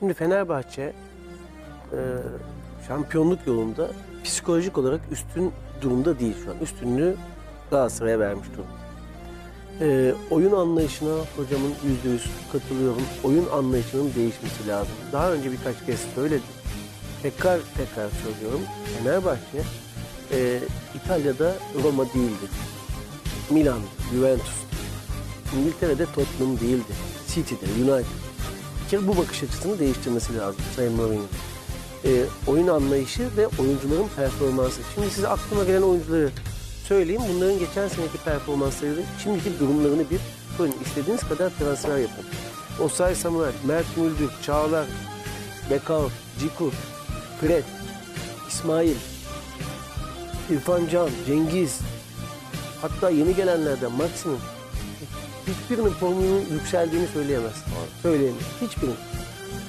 Şimdi Fenerbahçe e, şampiyonluk yolunda psikolojik olarak üstün durumda değil şu an. Üstünlüğü Galatasaray'a vermiş durumda. E, oyun anlayışına hocamın yüzde yüz katılıyorum. Oyun anlayışının değişmesi lazım. Daha önce birkaç kez söyledim. Tekrar tekrar söylüyorum. Fenerbahçe e, İtalya'da Roma değildi. Milan, Juventus, İngiltere'de Tottenham değildi. City'de, United. Kere bu bakış açısını değiştirmesi lazım Sayın Mourinho. Ee, oyun anlayışı ve oyuncuların performansı. Şimdi size aklıma gelen oyuncuları söyleyeyim. Bunların geçen seneki performansları, şimdiki durumlarını bir söyleyin. İstediğiniz kadar transfer yapın. Osay Samuel, Mert Müldür, Çağlar, Bekao, Ciku, Fred, İsmail, İrfan Can, Cengiz, hatta yeni gelenlerden Maximum hiçbirinin formunun yükseldiğini söyleyemez. Söyleyemez. Hiçbirinin.